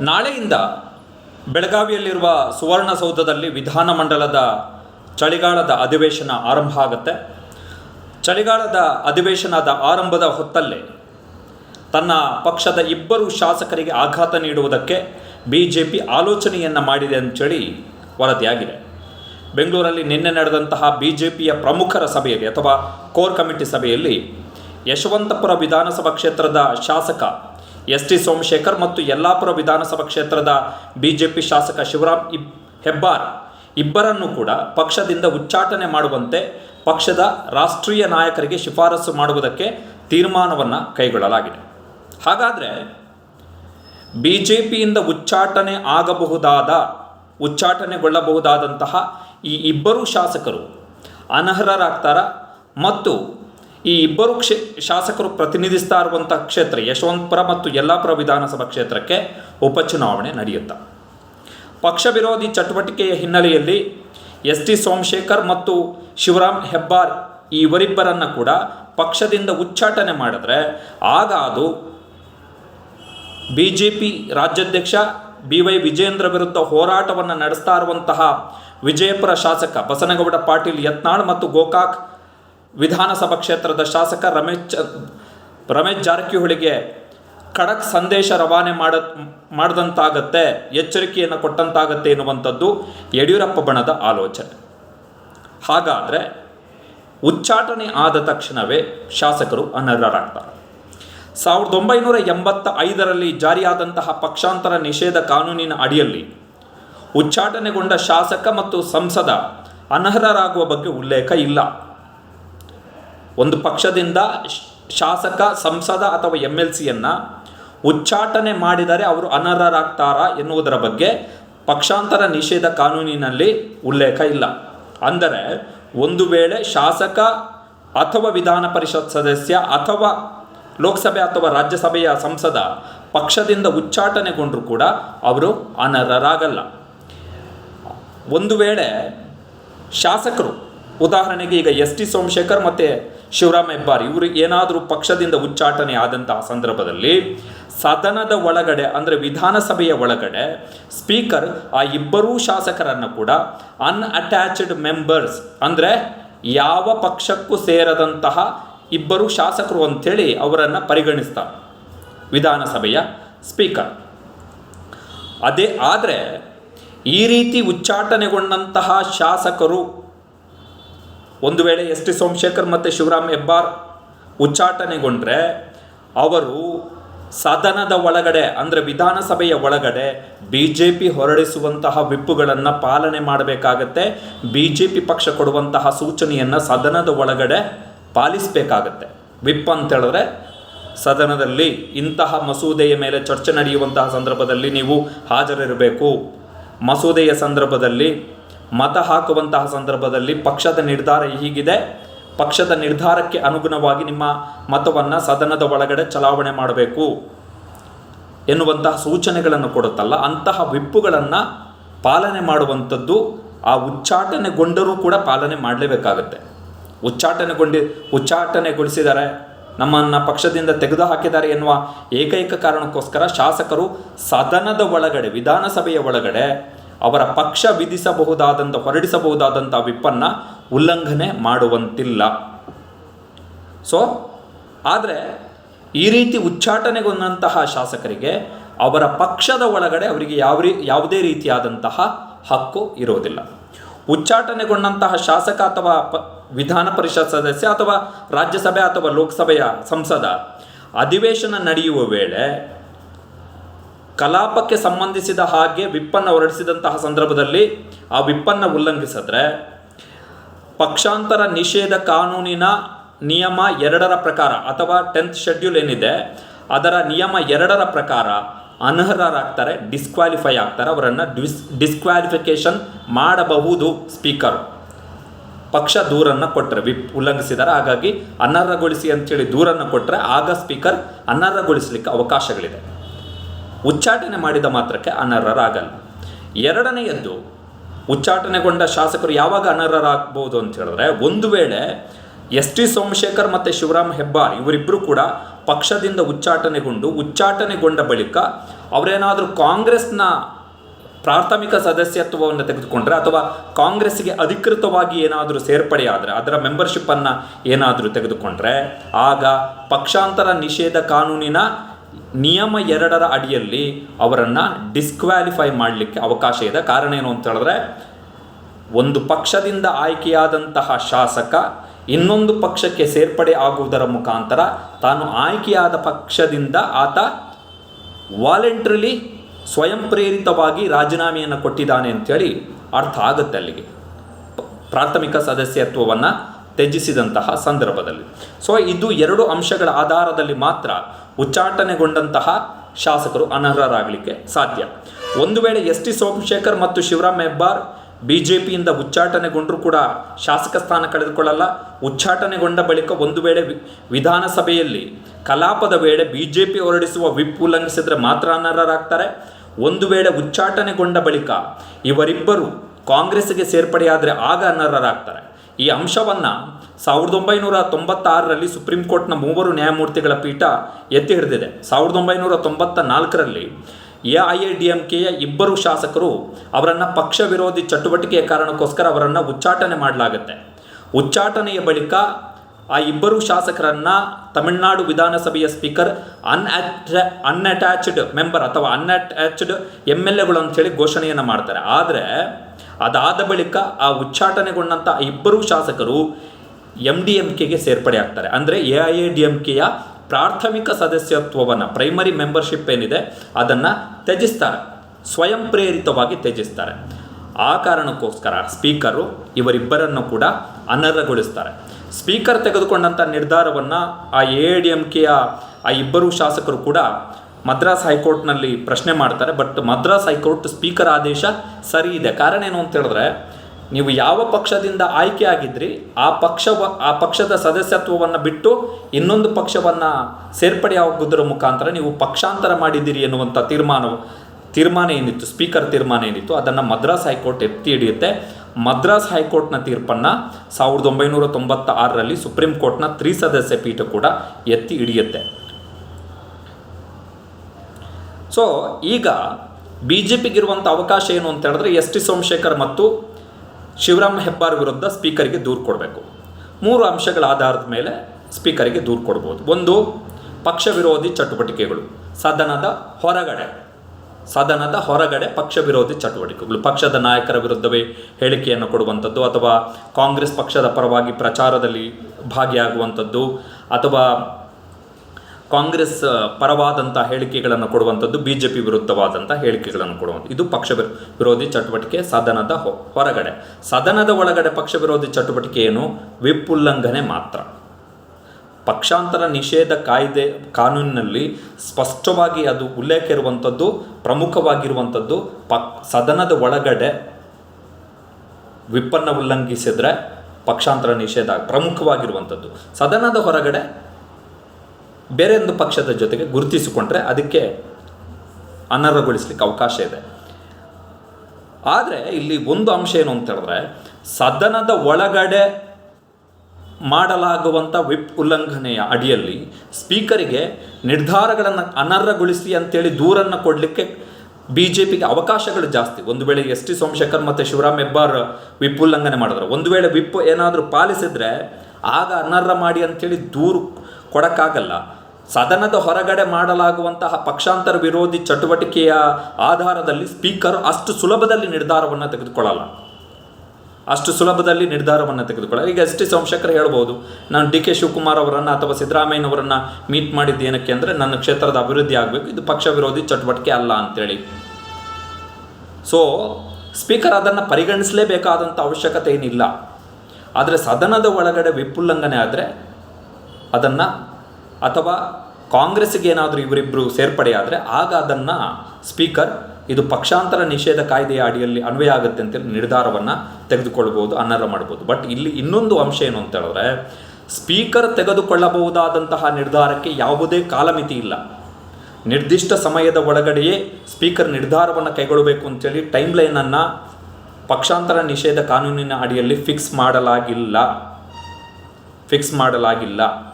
ನಾಳೆಯಿಂದ ಬೆಳಗಾವಿಯಲ್ಲಿರುವ ಸುವರ್ಣಸೌಧದಲ್ಲಿ ವಿಧಾನಮಂಡಲದ ಚಳಿಗಾಲದ ಅಧಿವೇಶನ ಆರಂಭ ಆಗುತ್ತೆ. ಚಳಿಗಾಲದ ಅಧಿವೇಶನದ ಆರಂಭದ ಹೊತ್ತಲ್ಲೇ ತನ್ನ ಪಕ್ಷದ ಇಬ್ಬರು ಶಾಸಕರಿಗೆ ಆಘಾತ ನೀಡುವುದಕ್ಕೆ ಬಿ ಜೆ ಪಿ ಆಲೋಚನೆಯನ್ನು ಮಾಡಿದೆ ಅಂತೇಳಿ ವರದಿಯಾಗಿದೆ. ಬೆಂಗಳೂರಲ್ಲಿ ನಿನ್ನೆ ನಡೆದಂತಹ ಬಿ ಜೆ ಪಿಯ ಪ್ರಮುಖರ ಸಭೆಯಲ್ಲಿ ಅಥವಾ ಕೋರ್ ಕಮಿಟಿ ಸಭೆಯಲ್ಲಿ ಯಶವಂತಪುರ ವಿಧಾನಸಭಾ ಕ್ಷೇತ್ರದ ಶಾಸಕ ಎಸ್ ಟಿ ಸೋಮಶೇಖರ್ ಮತ್ತು ಯಲ್ಲಾಪುರ ವಿಧಾನಸಭಾ ಕ್ಷೇತ್ರದ ಬಿಜೆಪಿ ಶಾಸಕ ಶಿವರಾಮ್ ಇಬ್, ಹೆಬ್ಬಾರ್ ಇಬ್ಬರನ್ನು ಕೂಡ ಪಕ್ಷದಿಂದ ಉಚ್ಚಾಟನೆ ಮಾಡುವಂತೆ ಪಕ್ಷದ ರಾಷ್ಟ್ರೀಯ ನಾಯಕರಿಗೆ ಶಿಫಾರಸು ಮಾಡುವುದಕ್ಕೆ ತೀರ್ಮಾನವನ್ನು ಕೈಗೊಳ್ಳಲಾಗಿದೆ. ಹಾಗಾದರೆ ಬಿ ಜೆ ಪಿಯಿಂದ ಉಚ್ಚಾಟನೆ ಆಗಬಹುದಾದ, ಉಚ್ಚಾಟನೆಗೊಳ್ಳಬಹುದಾದಂತಹ ಈ ಇಬ್ಬರು ಶಾಸಕರು ಅನರ್ಹರಾಗ್ತಾರ ಮತ್ತು ಈ ಇಬ್ಬರು ಕ್ಷೇ, ಶಾಸಕರು ಪ್ರತಿನಿಧಿಸ್ತಾ ಇರುವಂಥ ಕ್ಷೇತ್ರ ಯಶವಂತಪುರ ಮತ್ತು ಯಲ್ಲಾಪುರ ವಿಧಾನಸಭಾ ಕ್ಷೇತ್ರಕ್ಕೆ ಉಪಚುನಾವಣೆ ನಡೆಯುತ್ತಾ. ಪಕ್ಷ ವಿರೋಧಿ ಚಟುವಟಿಕೆಯ ಹಿನ್ನೆಲೆಯಲ್ಲಿ ಎಸ್ ಟಿ ಸೋಮಶೇಖರ್ ಮತ್ತು ಶಿವರಾಮ್ ಹೆಬ್ಬಾರ್ ಇವರಿಬ್ಬರನ್ನು ಕೂಡ ಪಕ್ಷದಿಂದ ಉಚ್ಚಾಟನೆ ಮಾಡಿದ್ರೆ ಆಗ ಅದು ಬಿ ಜೆ ಪಿ ರಾಜ್ಯಾಧ್ಯಕ್ಷ ಬಿ ವೈ ವಿಜೇಂದ್ರ ವಿರುದ್ಧ ಹೋರಾಟವನ್ನು ನಡೆಸ್ತಾ ಇರುವಂತಹ ವಿಜಯಪುರ ಶಾಸಕ ಬಸನಗೌಡ ಪಾಟೀಲ್ ಯತ್ನಾಳ್ ಮತ್ತು ಗೋಕಾಕ್ ವಿಧಾನಸಭಾ ಕ್ಷೇತ್ರದ ಶಾಸಕ ರಮೇಶ್ ಚ- ರಮೇಶ್ ಜಾರಕಿಹೊಳಿಗೆ ಖಡಕ್ ಸಂದೇಶ ರವಾನೆ ಮಾಡ, ಮಾಡಿದಂತಾಗತ್ತೆ, ಎಚ್ಚರಿಕೆಯನ್ನು ಕೊಟ್ಟಂತಾಗತ್ತೆ ಎನ್ನುವಂಥದ್ದು ಯಡಿಯೂರಪ್ಪ ಬಣದ ಆಲೋಚನೆ. ಹಾಗಾದರೆ ಉಚ್ಚಾಟನೆ ಆದ ತಕ್ಷಣವೇ ಶಾಸಕರು ಅನರ್ಹರಾಗ್ತಾರೆ. ಸಾವಿರದ ಒಂಬೈನೂರ ಎಂಬತ್ತ ಐದರಲ್ಲಿ ಜಾರಿಯಾದಂತಹ ಪಕ್ಷಾಂತರ ನಿಷೇಧ ಕಾನೂನಿನ ಅಡಿಯಲ್ಲಿ ಉಚ್ಚಾಟನೆಗೊಂಡ ಶಾಸಕ ಮತ್ತು ಸಂಸದ ಅನರ್ಹರಾಗುವ ಬಗ್ಗೆ ಉಲ್ಲೇಖ ಇಲ್ಲ. ಒಂದು ಪಕ್ಷದಿಂದ ಶಾಸಕ, ಸಂಸದ ಅಥವಾ ಎಂ ಎಲ್ ಸಿಯನ್ನು ಉಚ್ಚಾಟನೆ ಮಾಡಿದರೆ ಅವರು ಅನರ್ಹರಾಗ್ತಾರಾ ಎನ್ನುವುದರ ಬಗ್ಗೆ ಪಕ್ಷಾಂತರ ನಿಷೇಧ ಕಾನೂನಿನಲ್ಲಿ ಉಲ್ಲೇಖ ಇಲ್ಲ. ಅಂದರೆ ಒಂದು ವೇಳೆ ಶಾಸಕ ಅಥವಾ ವಿಧಾನ ಪರಿಷತ್ ಸದಸ್ಯ ಅಥವಾ ಲೋಕಸಭೆ ಅಥವಾ ರಾಜ್ಯಸಭೆಯ ಸಂಸದ ಪಕ್ಷದಿಂದ ಉಚ್ಚಾಟನೆಗೊಂಡರೂ ಕೂಡ ಅವರು ಅನರ್ಹರಾಗಲ್ಲ. ಒಂದು ವೇಳೆ ಶಾಸಕರು, ಉದಾಹರಣೆಗೆ ಈಗ ಎಸ್ ಟಿ ಸೋಮಶೇಖರ್ ಮತ್ತು ಶಿವರಾಮ್ ಹೆಬ್ಬಾರ್, ಇವರು ಏನಾದರೂ ಪಕ್ಷದಿಂದ ಉಚ್ಚಾಟನೆ ಆದಂತಹ ಸಂದರ್ಭದಲ್ಲಿ ಸದನದ ಒಳಗಡೆ, ಅಂದರೆ ವಿಧಾನಸಭೆಯ ಒಳಗಡೆ ಸ್ಪೀಕರ್, ಆ ಇಬ್ಬರೂ ಶಾಸಕರನ್ನು ಕೂಡ ಅನ್ಅಟ್ಯಾಚ್ಡ್ ಮೆಂಬರ್ಸ್ ಅಂದರೆ ಯಾವ ಪಕ್ಷಕ್ಕೂ ಸೇರದಂತಹ ಇಬ್ಬರು ಶಾಸಕರು ಅಂಥೇಳಿ ಅವರನ್ನು ಪರಿಗಣಿಸ್ತಾರೆ ವಿಧಾನಸಭೆಯ ಸ್ಪೀಕರ್. ಅದೇ ಆದರೆ ಈ ರೀತಿ ಉಚ್ಚಾಟನೆಗೊಂಡಂತಹ ಶಾಸಕರು ಒಂದು ವೇಳೆ ಎಸ್ ಟಿ ಸೋಮಶೇಖರ್ ಮತ್ತು ಶಿವರಾಮ್ ಹೆಬ್ಬಾರ್ ಉಚ್ಚಾಟನೆಗೊಂಡ್ರೆ ಅವರು ಸದನದ ಒಳಗಡೆ, ಅಂದರೆ ವಿಧಾನಸಭೆಯ ಒಳಗಡೆ ಬಿ ಜೆ ಪಿ ಹೊರಡಿಸುವಂತಹ ವಿಪ್ಪುಗಳನ್ನು ಪಾಲನೆ ಮಾಡಬೇಕಾಗತ್ತೆ ಬಿ ಜೆ ಪಿ ಪಕ್ಷ ಕೊಡುವಂತಹ ಸೂಚನೆಯನ್ನು ಸದನದ ಒಳಗಡೆ ಪಾಲಿಸಬೇಕಾಗತ್ತೆ. ವಿಪ್ ಅಂತ ಹೇಳಿದ್ರೆ ಸದನದಲ್ಲಿ ಇಂತಹ ಮಸೂದೆಯ ಮೇಲೆ ಚರ್ಚೆ ನಡೆಯುವಂತಹ ಸಂದರ್ಭದಲ್ಲಿ ನೀವು ಹಾಜರಿರಬೇಕು. ಮಸೂದೆಯ ಸಂದರ್ಭದಲ್ಲಿ ಮತ ಹಾಕುವಂತಹ ಸಂದರ್ಭದಲ್ಲಿ ಪಕ್ಷದ ನಿರ್ಧಾರ ಹೀಗಿದೆ. ಪಕ್ಷದ ನಿರ್ಧಾರಕ್ಕೆ ಅನುಗುಣವಾಗಿ ನಿಮ್ಮ ಮತವನ್ನು ಸದನದ ಒಳಗಡೆ ಚಲಾವಣೆ ಮಾಡಬೇಕು ಎನ್ನುವಂತಹ ಸೂಚನೆಗಳನ್ನು ಕೊಡುತ್ತಲ್ಲ, ಅಂತಹ ವಿಪ್ಪುಗಳನ್ನು ಪಾಲನೆ ಮಾಡುವಂಥದ್ದು ಆ ಉಚ್ಚಾಟನೆಗೊಂಡರೂ ಕೂಡ ಪಾಲನೆ ಮಾಡಲೇಬೇಕಾಗತ್ತೆ. ಉಚ್ಚಾಟನೆಗೊಂಡಿ ಉಚ್ಚಾಟನೆಗೊಳಿಸಿದ್ದಾರೆ ನಮ್ಮನ್ನು ಪಕ್ಷದಿಂದ ತೆಗೆದು ಹಾಕಿದ್ದಾರೆ ಎನ್ನುವ ಏಕೈಕ ಕಾರಣಕ್ಕೋಸ್ಕರ ಶಾಸಕರು ಸದನದ ಒಳಗಡೆ, ವಿಧಾನಸಭೆಯ ಒಳಗಡೆ ಅವರ ಪಕ್ಷ ವಿಧಿಸಬಹುದಾದಂಥ ಹೊರಡಿಸಬಹುದಾದಂಥ ವಿಪ್ಪನ್ನು ಉಲ್ಲಂಘನೆ ಮಾಡುವಂತಿಲ್ಲ. ಸೊ ಆದರೆ ಈ ರೀತಿ ಉಚ್ಚಾಟನೆಗೊಂಡಂತಹ ಶಾಸಕರಿಗೆ ಅವರ ಪಕ್ಷದ ಒಳಗಡೆ ಅವರಿಗೆ ಯಾವ ರೀ ಯಾವುದೇ ರೀತಿಯಾದಂತಹ ಹಕ್ಕು ಇರೋದಿಲ್ಲ. ಉಚ್ಚಾಟನೆಗೊಂಡಂತಹ ಶಾಸಕ ಅಥವಾ ಪ, ವಿಧಾನ ಪರಿಷತ್ ಸದಸ್ಯ ಅಥವಾ ರಾಜ್ಯಸಭೆ ಅಥವಾ ಲೋಕಸಭೆಯ ಸಂಸದ ಅಧಿವೇಶನ ನಡೆಯುವ ವೇಳೆ ಕಲಾಪಕ್ಕೆ ಸಂಬಂಧಿಸಿದ ಹಾಗೆ ವಿಪ್ಪನ್ನು ಹೊರಡಿಸಿದಂತಹ ಸಂದರ್ಭದಲ್ಲಿ ಆ ವಿಪ್ಪನ್ನು ಉಲ್ಲಂಘಿಸಿದ್ರೆ ಪಕ್ಷಾಂತರ ನಿಷೇಧ ಕಾನೂನಿನ ನಿಯಮ ಎರಡರ ಪ್ರಕಾರ ಅಥವಾ ಟೆಂತ್ ಶೆಡ್ಯೂಲ್ ಏನಿದೆ, ಅದರ ನಿಯಮ ಎರಡರ ಪ್ರಕಾರ ಅನರ್ಹರಾಗ್ತಾರೆ ಡಿಸ್ಕ್ವಾಲಿಫೈ ಆಗ್ತಾರೆ, ಅವರನ್ನು ಡಿಸ್ ಡಿಸ್ಕ್ವಾಲಿಫಿಕೇಶನ್ ಮಾಡಬಹುದು ಸ್ಪೀಕರ್ ಪಕ್ಷ ದೂರನ್ನು ಕೊಟ್ಟರೆ ವಿಪ್ ಉಲ್ಲಂಘಿಸಿದ್ದಾರೆ ಹಾಗಾಗಿ ಅನರ್ಹಗೊಳಿಸಿ ಅಂತೇಳಿ ದೂರನ್ನು ಕೊಟ್ಟರೆ ಆಗ ಸ್ಪೀಕರ್ ಅನರ್ಹಗೊಳಿಸಲಿಕ್ಕೆ ಅವಕಾಶಗಳಿದೆ. ಉಚ್ಚಾಟನೆ ಮಾಡಿದ ಮಾತ್ರಕ್ಕೆ ಅನರ್ಹರಾಗಲ್ಲ. ಎರಡನೆಯದ್ದು, ಉಚ್ಚಾಟನೆಗೊಂಡ ಶಾಸಕರು ಯಾವಾಗ ಅನರ್ಹರಾಗಬಹುದು ಅಂತ ಹೇಳಿದ್ರೆ, ಒಂದು ವೇಳೆ ಎಸ್ ಟಿ ಸೋಮಶೇಖರ್ ಮತ್ತು ಶಿವರಾಮ್ ಹೆಬ್ಬಾರ್ ಇವರಿಬ್ಬರು ಕೂಡ ಪಕ್ಷದಿಂದ ಉಚ್ಚಾಟನೆಗೊಂಡು ಉಚ್ಚಾಟನೆಗೊಂಡ ಬಳಿಕ ಅವರೇನಾದರೂ ಕಾಂಗ್ರೆಸ್ನ ಪ್ರಾಥಮಿಕ ಸದಸ್ಯತ್ವವನ್ನು ತೆಗೆದುಕೊಂಡ್ರೆ ಅಥವಾ ಕಾಂಗ್ರೆಸ್ಗೆ ಅಧಿಕೃತವಾಗಿ ಏನಾದರೂ ಸೇರ್ಪಡೆಯಾದರೆ ಅದರ ಮೆಂಬರ್ಶಿಪ್ಪನ್ನು ಏನಾದರೂ ತೆಗೆದುಕೊಂಡ್ರೆ, ಆಗ ಪಕ್ಷಾಂತರ ನಿಷೇಧ ಕಾನೂನಿನ ನಿಯಮ ಎರಡರ ಅಡಿಯಲ್ಲಿ ಅವರನ್ನು ಡಿಸ್ಕ್ವಾಲಿಫೈ ಮಾಡಲಿಕ್ಕೆ ಅವಕಾಶ ಇದೆ. ಕಾರಣ ಏನು ಅಂತ ಹೇಳಿದ್ರೆ, ಒಂದು ಪಕ್ಷದಿಂದ ಆಯ್ಕೆಯಾದಂತಹ ಶಾಸಕ ಇನ್ನೊಂದು ಪಕ್ಷಕ್ಕೆ ಸೇರ್ಪಡೆ ಆಗುವುದರ ಮುಖಾಂತರ ತಾನು ಆಯ್ಕೆಯಾದ ಪಕ್ಷದಿಂದ ಆತ ವಾಲೆಂಟ್ರಲಿ ಸ್ವಯಂ ಪ್ರೇರಿತವಾಗಿ ರಾಜೀನಾಮೆಯನ್ನು ಕೊಟ್ಟಿದ್ದಾನೆ ಅಂಥೇಳಿ ಅರ್ಥ ಆಗುತ್ತೆ ಅಲ್ಲಿಗೆ. ಪ್ರಾಥಮಿಕ ಸದಸ್ಯತ್ವವನ್ನು ತ್ಯಜಿಸಿದಂತಹ ಸಂದರ್ಭದಲ್ಲಿ. ಸೊ ಇದು ಎರಡು ಅಂಶಗಳ ಆಧಾರದಲ್ಲಿ ಮಾತ್ರ ಉಚ್ಚಾಟನೆಗೊಂಡಂತಹ ಶಾಸಕರು ಅನರ್ಹರಾಗಲಿಕ್ಕೆ ಸಾಧ್ಯ. ಒಂದು ವೇಳೆ ಎಸ್ ಟಿ ಸೋಮಶೇಖರ್ ಮತ್ತು ಶಿವರಾಮ್ ಹೆಬ್ಬಾರ್ ಬಿ ಜೆ ಪಿಯಿಂದ ಉಚ್ಚಾಟನೆಗೊಂಡರೂ ಕೂಡ ಶಾಸಕ ಸ್ಥಾನ ಕಳೆದುಕೊಳ್ಳಲ್ಲ. ಉಚ್ಚಾಟನೆಗೊಂಡ ಬಳಿಕ ಒಂದು ವೇಳೆ ವಿಧಾನಸಭೆಯಲ್ಲಿ ಕಲಾಪದ ವೇಳೆ ಬಿ ಜೆ ಪಿ ಹೊರಡಿಸುವ ವಿಪ್ ಉಲ್ಲಂಘಿಸಿದರೆ ಮಾತ್ರ ಅನರ್ಹರಾಗ್ತಾರೆ. ಒಂದು ವೇಳೆ ಉಚ್ಚಾಟನೆಗೊಂಡ ಬಳಿಕ ಇವರಿಬ್ಬರು ಕಾಂಗ್ರೆಸ್ಗೆ ಸೇರ್ಪಡೆಯಾದರೆ ಆಗ ಅನರ್ಹರಾಗ್ತಾರೆ. ಈ ಅಂಶವನ್ನು ಸಾವಿರದ ಒಂಬೈನೂರ ತೊಂಬತ್ತಾರರಲ್ಲಿ ಸುಪ್ರೀಂ ಕೋರ್ಟ್ನ ಮೂವರು ನ್ಯಾಯಮೂರ್ತಿಗಳ ಪೀಠ ಎತ್ತಿ ಹಿಡಿದಿದೆ. ಸಾವಿರದ ಒಂಬೈನೂರ ತೊಂಬತ್ತ ನಾಲ್ಕರಲ್ಲಿ A I A D M ಕೆಯ ಇಬ್ಬರು ಶಾಸಕರು ಅವರನ್ನು ಪಕ್ಷ ವಿರೋಧಿ ಚಟುವಟಿಕೆಯ ಕಾರಣಕ್ಕೋಸ್ಕರ ಅವರನ್ನು ಉಚ್ಚಾಟನೆ ಮಾಡಲಾಗುತ್ತೆ. ಉಚ್ಚಾಟನೆಯ ಬಳಿಕ ಆ ಇಬ್ಬರು ಶಾಸಕರನ್ನು ತಮಿಳುನಾಡು ವಿಧಾನಸಭೆಯ ಸ್ಪೀಕರ್ ಅನ್ಅಟ್ಯಾ ಅನ್ಅಟ್ಯಾಚ್ಡ್ ಮೆಂಬರ್ ಅಥವಾ ಅನ್ಅಟ್ಯಾಚ್ಡ್ ಎಂ ಎಲ್ ಎಗಳು ಅಂತೇಳಿ ಘೋಷಣೆಯನ್ನು ಮಾಡ್ತಾರೆ. ಆದರೆ ಅದಾದ ಬಳಿಕ ಆ ಉಚ್ಚಾಟನೆಗೊಂಡಂಥ ಇಬ್ಬರು ಶಾಸಕರು ಎಂ ಡಿ ಎಂ ಕೆಗೆ ಸೇರ್ಪಡೆ ಆಗ್ತಾರೆ. ಅಂದರೆ A I A D M ಕೆಯ ಪ್ರಾಥಮಿಕ ಸದಸ್ಯತ್ವವನ್ನು ಪ್ರೈಮರಿ ಮೆಂಬರ್ಶಿಪ್ ಏನಿದೆ, ಅದನ್ನು ತ್ಯಜಿಸ್ತಾರೆ. ಸ್ವಯಂ ಪ್ರೇರಿತವಾಗಿ ತ್ಯಜಿಸ್ತಾರೆ. ಆ ಕಾರಣಕ್ಕೋಸ್ಕರ ಸ್ಪೀಕರು ಇವರಿಬ್ಬರನ್ನು ಕೂಡ ಅನರ್ಹಗೊಳಿಸ್ತಾರೆ. ಸ್ಪೀಕರ್ ತೆಗೆದುಕೊಂಡಂಥ ನಿರ್ಧಾರವನ್ನು ಆ ಎ ಡಿ ಎಂ ಕೆಯ ಆ ಇಬ್ಬರು ಶಾಸಕರು ಕೂಡ ಮದ್ರಾಸ್ ಹೈಕೋರ್ಟ್ನಲ್ಲಿ ಪ್ರಶ್ನೆ ಮಾಡ್ತಾರೆ ಬಟ್ ಮದ್ರಾಸ್ ಹೈಕೋರ್ಟ್ ಸ್ಪೀಕರ್ ಆದೇಶ ಸರಿ ಇದೆ. ಕಾರಣ ಏನು ಅಂತ ಹೇಳಿದ್ರೆ, ನೀವು ಯಾವ ಪಕ್ಷದಿಂದ ಆಯ್ಕೆ ಆಗಿದ್ರಿ, ಆ ಪಕ್ಷ, ಆ ಪಕ್ಷದ ಸದಸ್ಯತ್ವವನ್ನು ಬಿಟ್ಟು ಇನ್ನೊಂದು ಪಕ್ಷವನ್ನು ಸೇರ್ಪಡೆ ಆಗುವುದರ ಮುಖಾಂತರ ನೀವು ಪಕ್ಷಾಂತರ ಮಾಡಿದ್ದೀರಿ ಎನ್ನುವಂಥ ತೀರ್ಮಾನ ತೀರ್ಮಾನ ಏನಿತ್ತು, ಸ್ಪೀಕರ್ ತೀರ್ಮಾನ ಏನಿತ್ತು, ಅದನ್ನು ಮದ್ರಾಸ್ ಹೈಕೋರ್ಟ್ ಎತ್ತಿ ಹಿಡಿಯುತ್ತೆ. ಮದ್ರಾಸ್ ಹೈಕೋರ್ಟ್ನ ತೀರ್ಪನ್ನು ಸಾವಿರದ ಒಂಬೈನೂರ ತೊಂಬತ್ತ ಆರರಲ್ಲಿ ಸುಪ್ರೀಂ ಕೋರ್ಟ್ನ ತ್ರಿಸದಸ್ಯ ಪೀಠ ಕೂಡ ಎತ್ತಿ ಹಿಡಿಯುತ್ತೆ. ಸೊ ಈಗ ಬಿ ಜೆ ಪಿಗಿರುವಂಥ ಅವಕಾಶ ಏನು ಅಂತ ಹೇಳಿದ್ರೆ ಎಸ್ ಟಿ ಸೋಮಶೇಖರ್ ಮತ್ತು ಶಿವರಾಮ್ ಹೆಬ್ಬಾರ್ ವಿರುದ್ಧ ಸ್ಪೀಕರ್ಗೆ ದೂರು ಕೊಡಬೇಕು. ಮೂರು ಅಂಶಗಳ ಆಧಾರದ ಮೇಲೆ ಸ್ಪೀಕರಿಗೆ ದೂರು ಕೊಡ್ಬೋದು. ಒಂದು, ಪಕ್ಷ ವಿರೋಧಿ ಚಟುವಟಿಕೆಗಳು, ಸದನದ ಹೊರಗಡೆ ಸದನದ ಹೊರಗಡೆ ಪಕ್ಷ ವಿರೋಧಿ ಚಟುವಟಿಕೆಗಳು. ಪಕ್ಷದ ನಾಯಕರ ವಿರುದ್ಧವೇ ಹೇಳಿಕೆಯನ್ನು ಕೊಡುವಂಥದ್ದು ಅಥವಾ ಕಾಂಗ್ರೆಸ್ ಪಕ್ಷದ ಪರವಾಗಿ ಪ್ರಚಾರದಲ್ಲಿ ಭಾಗಿಯಾಗುವಂಥದ್ದು ಅಥವಾ ಕಾಂಗ್ರೆಸ್ ಪರವಾದಂಥ ಹೇಳಿಕೆಗಳನ್ನು ಕೊಡುವಂಥದ್ದು ಬಿ ಜೆ ಪಿ ವಿರುದ್ಧವಾದಂಥ ಹೇಳಿಕೆಗಳನ್ನು ಕೊಡುವಂಥ ಇದು ಪಕ್ಷ ವಿರೋಧಿ ಚಟುವಟಿಕೆ ಸದನದ ಹೊರಗಡೆ. ಸದನದ ಒಳಗಡೆ ಪಕ್ಷ ವಿರೋಧಿ ಚಟುವಟಿಕೆ ಏನು? ವಿಪ್ ಉಲ್ಲಂಘನೆ ಮಾತ್ರ. ಪಕ್ಷಾಂತರ ನಿಷೇಧ ಕಾಯ್ದೆ, ಕಾನೂನಿನಲ್ಲಿ ಸ್ಪಷ್ಟವಾಗಿ ಅದು ಉಲ್ಲೇಖ ಇರುವಂಥದ್ದು, ಪ್ರಮುಖವಾಗಿರುವಂಥದ್ದು, ಪಕ್, ಸದನದ ಒಳಗಡೆ ವಿಪ್ಪನ್ನು ಉಲ್ಲಂಘಿಸಿದ್ರೆ ಪಕ್ಷಾಂತರ ನಿಷೇಧ ಪ್ರಮುಖವಾಗಿರುವಂಥದ್ದು. ಸದನದ ಹೊರಗಡೆ ಬೇರೆ ಒಂದು ಪಕ್ಷದ ಜೊತೆಗೆ ಗುರುತಿಸಿಕೊಂಡ್ರೆ ಅದಕ್ಕೆ ಅನರ್ಹಗೊಳಿಸ್ಲಿಕ್ಕೆ ಅವಕಾಶ ಇದೆ. ಆದರೆ ಇಲ್ಲಿ ಒಂದು ಅಂಶ ಏನು ಅಂತ ಹೇಳಿದ್ರೆ, ಸದನದ ಒಳಗಡೆ ಮಾಡಲಾಗುವಂಥ ವಿಪ್ ಉಲ್ಲಂಘನೆಯ ಅಡಿಯಲ್ಲಿ ಸ್ಪೀಕರಿಗೆ ನಿರ್ಧಾರಗಳನ್ನು ಅನರ್ಹಗೊಳಿಸಿ ಅಂತೇಳಿ ದೂರನ್ನು ಕೊಡಲಿಕ್ಕೆ ಬಿ ಜೆ ಪಿಗೆ ಅವಕಾಶಗಳು ಜಾಸ್ತಿ. ಒಂದು ವೇಳೆ ಎಸ್ ಟಿ ಸೋಮಶೇಖರ್ ಮತ್ತು ಶಿವರಾಮ್ ಹೆಬ್ಬಾರ್ ವಿಪ್ ಉಲ್ಲಂಘನೆ ಮಾಡಿದ್ರು. ಒಂದು ವೇಳೆ ವಿಪ್ ಏನಾದರೂ ಪಾಲಿಸಿದ್ರೆ ಆಗ ಅನರ್ಹ ಮಾಡಿ ಅಂಥೇಳಿ ದೂರು ಕೊಡೋಕ್ಕಾಗಲ್ಲ. ಸದನದ ಹೊರಗಡೆ ಮಾಡಲಾಗುವಂತಹ ಪಕ್ಷಾಂತರ ವಿರೋಧಿ ಚಟುವಟಿಕೆಯ ಆಧಾರದಲ್ಲಿ ಸ್ಪೀಕರ್ ಅಷ್ಟು ಸುಲಭದಲ್ಲಿ ನಿರ್ಧಾರವನ್ನು ತೆಗೆದುಕೊಳ್ಳಲ್ಲ. ಅಷ್ಟು ಸುಲಭದಲ್ಲಿ ನಿರ್ಧಾರವನ್ನು ತೆಗೆದುಕೊಳ್ಳ ಈಗ ಎಸ್ ಟಿ ಸೋಮಶೇಖರ್ ಹೇಳ್ಬೋದು, ನಾನು ಡಿ ಕೆ ಶಿವಕುಮಾರ್ ಅವರನ್ನು ಅಥವಾ ಸಿದ್ದರಾಮಯ್ಯನವರನ್ನು ಮೀಟ್ ಮಾಡಿದ್ದು ಏನಕ್ಕೆ ಅಂದರೆ ನನ್ನ ಕ್ಷೇತ್ರದ ಅಭಿವೃದ್ಧಿ ಆಗಬೇಕು. ಇದು ಪಕ್ಷ ವಿರೋಧಿ ಚಟುವಟಿಕೆ ಅಲ್ಲ ಅಂತೇಳಿ. ಸೊ ಸ್ಪೀಕರ್ ಅದನ್ನು ಪರಿಗಣಿಸಲೇಬೇಕಾದಂಥ ಅವಶ್ಯಕತೆ ಏನಿಲ್ಲ. ಆದರೆ ಸದನದ ಒಳಗಡೆ ವಿಪುಲ್ಲಂಘನೆ ಆದರೆ ಅದನ್ನು ಅಥವಾ ಕಾಂಗ್ರೆಸ್ಗೆ ಏನಾದರೂ ಇವರಿಬ್ಬರು ಸೇರ್ಪಡೆಯಾದರೆ ಆಗ ಅದನ್ನು ಸ್ಪೀಕರ್ ಇದು ಪಕ್ಷಾಂತರ ನಿಷೇಧ ಕಾಯ್ದೆಯ ಅಡಿಯಲ್ಲಿ ಅನ್ವಯ ಆಗುತ್ತೆ ಅಂತ ನಿರ್ಧಾರವನ್ನು ತೆಗೆದುಕೊಳ್ಬೋದು ಅನರ್ಹ ಮಾಡ್ಬೋದು ಬಟ್ ಇಲ್ಲಿ ಇನ್ನೊಂದು ಅಂಶ ಏನು ಅಂತ ಹೇಳಿದ್ರೆ, ಸ್ಪೀಕರ್ ತೆಗೆದುಕೊಳ್ಳಬಹುದಾದಂತಹ ನಿರ್ಧಾರಕ್ಕೆ ಯಾವುದೇ ಕಾಲಮಿತಿ ಇಲ್ಲ. ನಿರ್ದಿಷ್ಟ ಸಮಯದ ಒಳಗಡೆಯೇ ಸ್ಪೀಕರ್ ನಿರ್ಧಾರವನ್ನು ಕೈಗೊಳ್ಳಬೇಕು ಅಂತೇಳಿ ಟೈಮ್ ಲೈನನ್ನು ಪಕ್ಷಾಂತರ ನಿಷೇಧ ಕಾನೂನಿನ ಅಡಿಯಲ್ಲಿ ಫಿಕ್ಸ್ ಮಾಡಲಾಗಿಲ್ಲ. ಫಿಕ್ಸ್ ಮಾಡಲಾಗಿಲ್ಲ.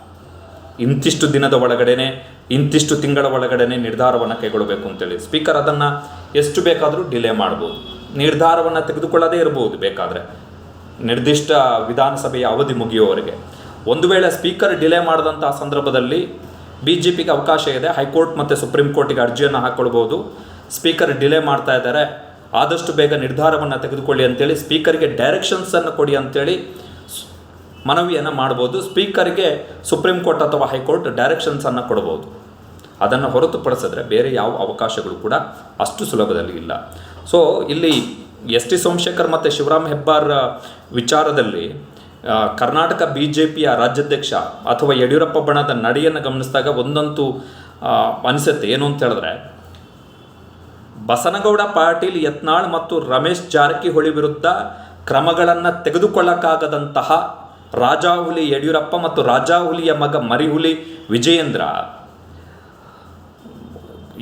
ಇಂತಿಷ್ಟು ದಿನದ ಒಳಗಡೆನೆ, ಇಂತಿಷ್ಟು ತಿಂಗಳ ಒಳಗಡೆನೆ ನಿರ್ಧಾರವನ್ನು ಕೈಗೊಳ್ಳಬೇಕು ಅಂತೇಳಿ. ಸ್ಪೀಕರ್ ಅದನ್ನು ಎಷ್ಟು ಬೇಕಾದರೂ ಡಿಲೇ ಮಾಡ್ಬೋದು. ನಿರ್ಧಾರವನ್ನು ತೆಗೆದುಕೊಳ್ಳದೇ ಇರಬಹುದು ಬೇಕಾದರೆ. ನಿರ್ದಿಷ್ಟ ವಿಧಾನಸಭೆಯ ಅವಧಿ ಮುಗಿಯುವವರೆಗೆ. ಒಂದು ವೇಳೆ ಸ್ಪೀಕರ್ ಡಿಲೇ ಮಾಡಿದಂಥ ಸಂದರ್ಭದಲ್ಲಿ ಬಿ ಜೆ ಪಿಗೆ ಅವಕಾಶ ಇದೆ, ಹೈಕೋರ್ಟ್ ಮತ್ತು ಸುಪ್ರೀಂ ಕೋರ್ಟಿಗೆ ಅರ್ಜಿಯನ್ನು ಹಾಕ್ಕೊಳ್ಬೋದು ಸ್ಪೀಕರ್ ಡಿಲೇ ಮಾಡ್ತಾ ಇದ್ದಾರೆ. ಆದಷ್ಟು ಬೇಗ ನಿರ್ಧಾರವನ್ನು ತೆಗೆದುಕೊಳ್ಳಿ ಅಂತೇಳಿ ಸ್ಪೀಕರ್ಗೆ ಡೈರೆಕ್ಷನ್ಸನ್ನು ಕೊಡಿ ಅಂತೇಳಿ ಮನವಿಯನ್ನು ಮಾಡ್ಬೋದು, ಸ್ಪೀಕರ್ಗೆ ಸುಪ್ರೀಂ ಕೋರ್ಟ್ ಅಥವಾ ಹೈಕೋರ್ಟ್ ಡೈರೆಕ್ಷನ್ಸನ್ನು ಕೊಡ್ಬೋದು. ಅದನ್ನು ಹೊರತುಪಡಿಸಿದ್ರೆ ಬೇರೆ ಯಾವ ಅವಕಾಶಗಳು ಕೂಡ ಅಷ್ಟು ಸುಲಭದಲ್ಲಿ ಇಲ್ಲ. ಸೊ ಇಲ್ಲಿ ಎಸ್ ಟಿ ಸೋಮಶೇಖರ್ ಮತ್ತು ಶಿವರಾಮ್ ಹೆಬ್ಬಾರ್ ವಿಚಾರದಲ್ಲಿ ಕರ್ನಾಟಕ ಬಿ ಜೆ ಪಿಯ ರಾಜ್ಯಾಧ್ಯಕ್ಷ ಅಥವಾ ಯಡಿಯೂರಪ್ಪ ಬಣದ ನಡೆಯನ್ನು ಗಮನಿಸಿದಾಗ ಒಂದಂತೂ ಅನಿಸುತ್ತೆ. ಏನು ಅಂತ ಹೇಳಿದ್ರೆ, ಬಸನಗೌಡ, ಪಾಟೀಲ್, ಯತ್ನಾಳ್ ಮತ್ತು ರಮೇಶ್ ಜಾರಕಿಹೊಳಿ ವಿರುದ್ಧ ಕ್ರಮಗಳನ್ನು ತೆಗೆದುಕೊಳ್ಳಕ್ಕಾಗದಂತಹ ರಾಜಾಹುಲಿ ಯಡಿಯೂರಪ್ಪ ಮತ್ತು ರಾಜಾಹುಲಿಯ ಮಗ ಮರಿಹುಲಿ ವಿಜಯೇಂದ್ರ.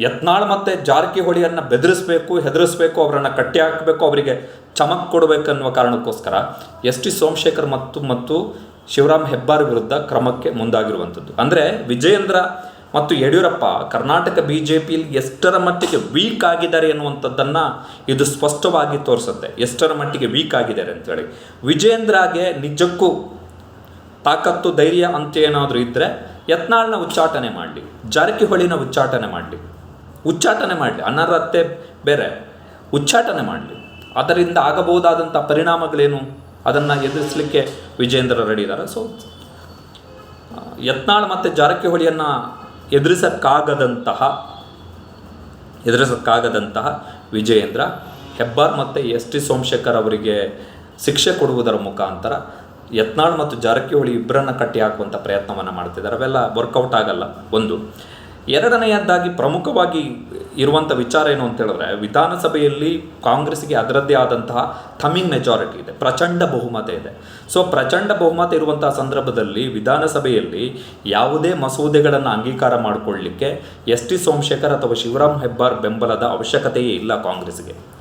ಯತ್ನಾಳ್ ಮತ್ತು ಜಾರಕಿಹೊಳಿಯನ್ನು ಬೆದರಿಸಬೇಕು, ಹೆದರಿಸಬೇಕು, ಅವರನ್ನು ಕಟ್ಟಿ ಹಾಕಬೇಕು, ಅವರಿಗೆ ಚಮಕ್ ಕೊಡಬೇಕನ್ನುವ ಕಾರಣಕ್ಕೋಸ್ಕರ ಎಸ್ ಟಿ ಸೋಮಶೇಖರ್ ಮತ್ತು ಮತ್ತು ಶಿವರಾಮ್ ಹೆಬ್ಬಾರ್ ವಿರುದ್ಧ ಕ್ರಮಕ್ಕೆ ಮುಂದಾಗಿರುವಂಥದ್ದು. ಅಂದರೆ ವಿಜಯೇಂದ್ರ ಮತ್ತು ಯಡಿಯೂರಪ್ಪ ಕರ್ನಾಟಕ ಬಿ ಜೆ ಪಿಯಲ್ಲಿ ಎಷ್ಟರ ಮಟ್ಟಿಗೆ ವೀಕ್ ಆಗಿದ್ದಾರೆ ಎನ್ನುವಂಥದ್ದನ್ನು ಇದು ಸ್ಪಷ್ಟವಾಗಿ ತೋರಿಸುತ್ತೆ. ಎಷ್ಟರ ಮಟ್ಟಿಗೆ ವೀಕ್ ಆಗಿದ್ದಾರೆ ಅಂತೇಳಿ. ವಿಜಯೇಂದ್ರಗೆ ನಿಜಕ್ಕೂ ತಾಕತ್ತು, ಧೈರ್ಯ ಅಂತ ಏನಾದರೂ ಇದ್ದರೆ ಯತ್ನಾಳ್ನ ಉಚ್ಚಾಟನೆ ಮಾಡಲಿ, ಜಾರಕಿಹೊಳಿನ ಉಚ್ಚಾಟನೆ ಮಾಡಲಿ. ಉಚ್ಚಾಟನೆ ಮಾಡಲಿ, ಅನರ್ಹತೆ ಬೇರೆ. ಉಚ್ಚಾಟನೆ ಮಾಡಲಿ. ಅದರಿಂದ ಆಗಬಹುದಾದಂಥ ಪರಿಣಾಮಗಳೇನು? ಅದನ್ನು ಎದುರಿಸಲಿಕ್ಕೆ ವಿಜೇಂದ್ರ ರೆಡಿ ಇದ್ದಾರೆ ಸೊ ಯತ್ನಾಳ್ ಮತ್ತು ಜಾರಕಿಹೊಳಿಯನ್ನು ಎದುರಿಸಕ್ಕಾಗದಂತಹ ಎದುರಿಸಕ್ಕಾಗದಂತಹ ವಿಜಯೇಂದ್ರ ಹೆಬ್ಬಾರ್ ಮತ್ತು ಎಸ್ ಟಿ ಸೋಮಶೇಖರ್ ಅವರಿಗೆ ಶಿಕ್ಷೆ ಕೊಡುವುದರ ಮುಖಾಂತರ ಯತ್ನಾಳ್ ಮತ್ತು ಜಾರಕಿಹೊಳಿ ಇಬ್ಬರನ್ನ ಕಟ್ಟಿ ಹಾಕುವಂಥ ಪ್ರಯತ್ನವನ್ನು ಮಾಡ್ತಿದ್ದಾರೆ. ಅವೆಲ್ಲ ವರ್ಕೌಟ್ ಆಗಲ್ಲ. ಒಂದು. ಎರಡನೆಯದ್ದಾಗಿ ಪ್ರಮುಖವಾಗಿ ಇರುವಂಥ ವಿಚಾರ ಏನು ಅಂತ ಹೇಳಿದ್ರೆ, ವಿಧಾನಸಭೆಯಲ್ಲಿ ಕಾಂಗ್ರೆಸ್ಗೆ ಅದರದ್ದೇ ಆದಂತಹ ಥಮಿಂಗ್ ಮೆಜಾರಿಟಿ ಇದೆ. ಪ್ರಚಂಡ ಬಹುಮತ ಇದೆ. ಸೊ ಪ್ರಚಂಡ ಬಹುಮತ ಇರುವಂತಹ ಸಂದರ್ಭದಲ್ಲಿ ವಿಧಾನಸಭೆಯಲ್ಲಿ ಯಾವುದೇ ಮಸೂದೆಗಳನ್ನು ಅಂಗೀಕಾರ ಮಾಡಿಕೊಳ್ಳಲಿಕ್ಕೆ ಎಸ್ ಟಿ ಸೋಮಶೇಖರ್ ಅಥವಾ ಶಿವರಾಮ್ ಹೆಬ್ಬಾರ್ ಬೆಂಬಲದ ಅವಶ್ಯಕತೆಯೇ ಇಲ್ಲ ಕಾಂಗ್ರೆಸ್ಗೆ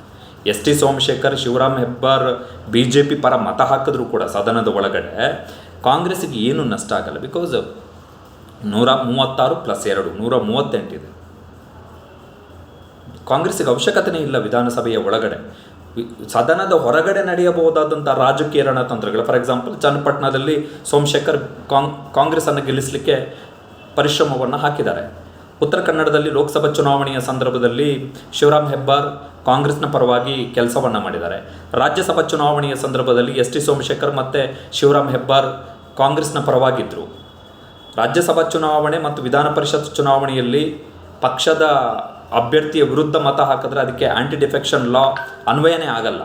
S T Somashekar, Shivaram Hebbar B J P ಪರ ಮತ ಹಾಕಿದ್ರು ಕೂಡ ಸದನದ ಒಳಗಡೆ ಕಾಂಗ್ರೆಸ್ಸಿಗೆ ಏನು ನಷ್ಟ ಆಗಲ್ಲ. ಬಿಕಾಸ್ ನೂರ ಮೂವತ್ತಾರು ಪ್ಲಸ್ ಎರಡು, ನೂರ ಮೂವತ್ತೆಂಟಿದೆ ಕಾಂಗ್ರೆಸ್ಸಿಗೆ ಅವಶ್ಯಕತೆನೇ ಇಲ್ಲ ವಿಧಾನಸಭೆಯ ಒಳಗಡೆ. ಸದನದ ಹೊರಗಡೆ ನಡೆಯಬಹುದಾದಂಥ ರಾಜಕೀಯ ರಣತಂತ್ರಗಳು ಫಾರ್ ಎಕ್ಸಾಂಪಲ್ ಚನ್ನಪಟ್ಟಣದಲ್ಲಿ ಸೋಮಶೇಖರ್ ಕಾಂಗ್, ಕಾಂಗ್ರೆಸ್ಸನ್ನು ಗೆಲ್ಲಿಸಲಿಕ್ಕೆ ಪರಿಶ್ರಮವನ್ನು ಹಾಕಿದ್ದಾರೆ. ಉತ್ತರ ಕನ್ನಡದಲ್ಲಿ ಲೋಕಸಭಾ ಚುನಾವಣೆಯ ಸಂದರ್ಭದಲ್ಲಿ ಶಿವರಾಮ್ ಹೆಬ್ಬಾರ್ ಕಾಂಗ್ರೆಸ್ನ ಪರವಾಗಿ ಕೆಲಸವನ್ನು ಮಾಡಿದ್ದಾರೆ. ರಾಜ್ಯಸಭಾ ಚುನಾವಣೆಯ ಸಂದರ್ಭದಲ್ಲಿ ಎಸ್ ಟಿ ಸೋಮಶೇಖರ್ ಮತ್ತು ಶಿವರಾಮ್ ಹೆಬ್ಬಾರ್ ಕಾಂಗ್ರೆಸ್ನ ಪರವಾಗಿದ್ದರು ರಾಜ್ಯಸಭಾ ಚುನಾವಣೆ ಮತ್ತು ವಿಧಾನ ಪರಿಷತ್ ಚುನಾವಣೆಯಲ್ಲಿ ಪಕ್ಷದ ಅಭ್ಯರ್ಥಿಯ ವಿರುದ್ಧ ಮತ ಹಾಕಿದ್ರೆ ಅದಕ್ಕೆ ಆ್ಯಂಟಿ ಡಿಫೆಕ್ಷನ್ ಲಾ ಅನ್ವಯನೇ ಆಗಲ್ಲ.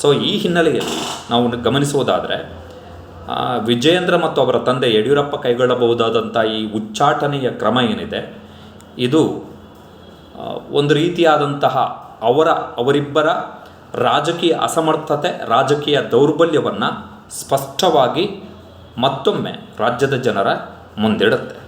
ಸೊ ಈ ಹಿನ್ನೆಲೆಯಲ್ಲಿ ನಾವು ಗಮನಿಸುವುದಾದರೆ ವಿಜಯೇಂದ್ರ ಮತ್ತು ಅವರ ತಂದೆ ಯಡಿಯೂರಪ್ಪ ಕೈಗೊಳ್ಳಬಹುದಾದಂಥ ಈ ಉಚ್ಚಾಟನೆಯ ಕ್ರಮ ಏನಿದೆ, ಇದು ಒಂದು ರೀತಿಯಾದಂತಹ ಅವರ ಅವರಿಬ್ಬರ ರಾಜಕೀಯ ಅಸಮರ್ಥತೆ ರಾಜಕೀಯ ದೌರ್ಬಲ್ಯವನ್ನು ಸ್ಪಷ್ಟವಾಗಿ ಮತ್ತೊಮ್ಮೆ ರಾಜ್ಯದ ಜನರ ಮುಂದಿಡುತ್ತೆ.